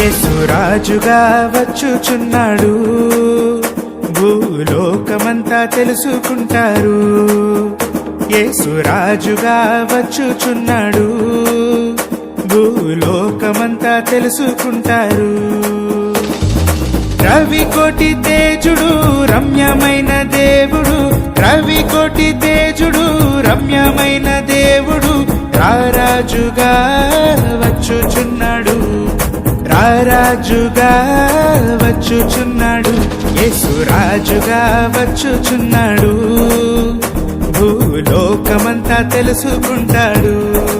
యేసురాజుగా వచ్చుచున్నాడు. భూలోకమంతా తెలుసుకుంటారు. యేసురాజుగా వచ్చుచున్నాడు. భూలోకమంతా తెలుసుకుంటారు. రవి కోటి తేజుడు రమ్యమైన దేవుడు. రవి కోటి తేజుడు రమ్యమైన దేవుడు. రారాజుగా రాజుగా వచ్చుచున్నాడు. యేసురాజుగా వచ్చుచున్నాడు. భూలోకమంతా తెలుసుకుంటాడు.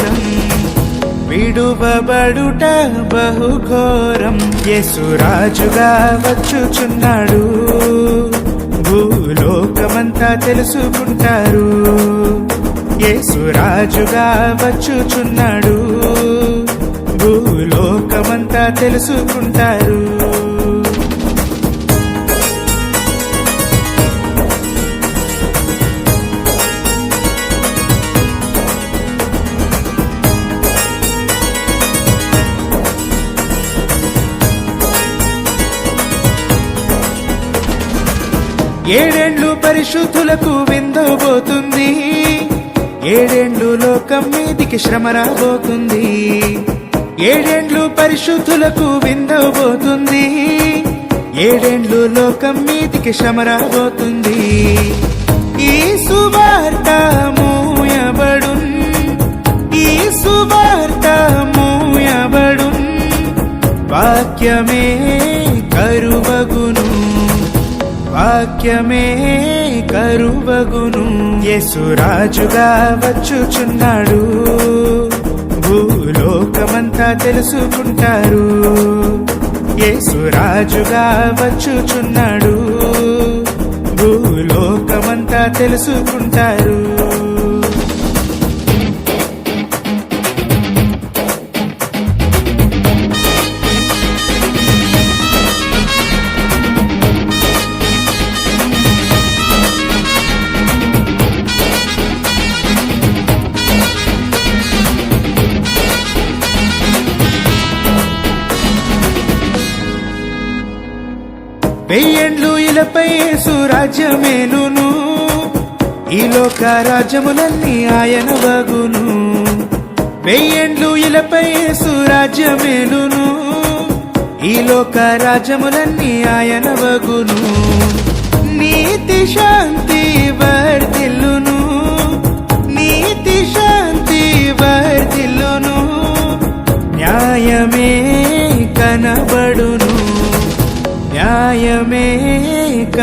విడువబడుట బహుఘోరం. యేసురాజుగా వచ్చుచున్నాడు. భూలోకమంతా తెలుసుకుంటారు. యేసురాజుగా వచ్చుచున్నాడు. భూలోకమంతా తెలుసుకుంటారు. ఏడేండ్లు పరిశుద్ధులకు విందబోతుంది ఏడేండ్లు లోకం మీదికి శ్రమ రాబోతుంది. ఏడేండ్లు పరిశుద్ధులకు విందబోతుంది ఏడేండ్లు లోకం మీదికి శ్రమ రాబోతుంది. ఈ సువార్త మూయబడున్. ఈ సువార్త మూయబడున్. వాక్యమే వాక్యమే కరువగును. యేసురాజుగా వచ్చుచున్నాడు. భూలోకమంతా తెలుసుకుంటారు. యేసురాజుగా వచ్చుచున్నాడు. భూలోకమంతా తెలుసుకుంటారు. వెయ్యేండ్లు రాజ్యమేలును. ఈ లోక రాజ్యములన్నీ ఆయన వగును. వెయ్యేండ్లు ఇలపై రాజ్యమేలును. ఈ లోక రాజ్యములన్నీ ఆయన వగును. నీతి శాంతి వర్ధిల్లును. నీతి శాంతి వర్ధిల్లును. న్యాయమే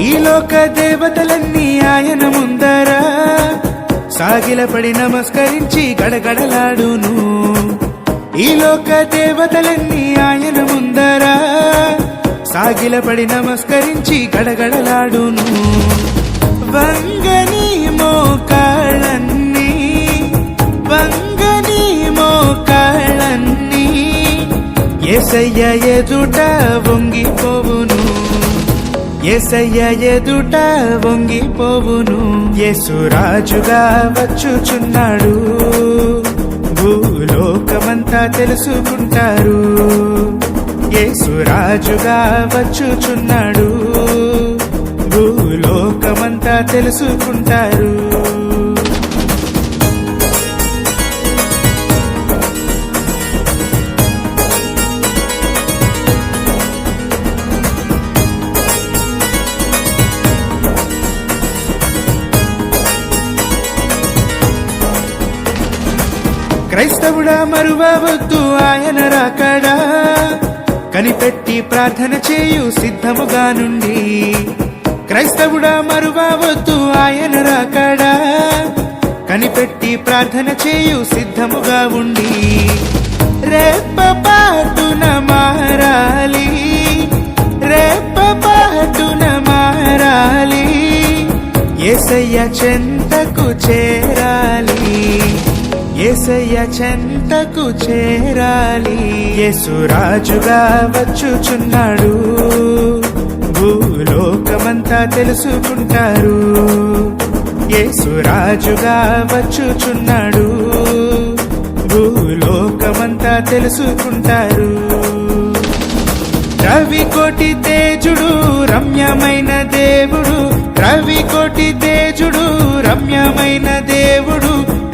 ఈ లోక దేవతలన్నీ ఆయన ముందరా. సాగిలపడి నమస్కరించి గడగడలాడును. ఈ లోక దేవతలన్నీ ఆయన ముందరా. సాగిలపడి నమస్కరించి గడగడలాడును. వంగని మోకాళ్ళన్నీ వంగని మోకాళ్ళన్నీ ఎసయ్య ఎదుట వంగిపోవును. ఏసయ్య ఎదుట వంగిపోవును. యేసురాజుగా వచ్చుచున్నాడు. భూలోకమంతా తెలుసుకుంటారు. యేసురాజుగా వచ్చుచున్నాడు. భూలోకమంతా తెలుసుకుంటారు. క్రైస్తవుడా మరువవద్దు ఆయన రాకడా. కనిపెట్టి ప్రార్థన చేయు సిద్ధముగా నుండి. క్రైస్తవుడా మరువవద్దు ఆయన రాకడా. కనిపెట్టి ప్రార్థన చేయు సిద్ధముగా ఉండి. రేప పాటున మారాలి. రేప పాటున మారాలి. ఏసయ్య చెంతకు చేరాలి. ఏసయ్య చెంతకు చేరాలి. యేసురాజుగా వచ్చుచున్నాడు. భూలోకమంతా తెలుసుకుంటారు. యేసురాజుగా వచ్చుచున్నాడు. భూలోకమంతా తెలుసుకుంటారు. రవి కోటి తేజుడు రమ్యమైన దేవుడు. రవి కోటి తేజుడు రమ్యమైన దేవుడు.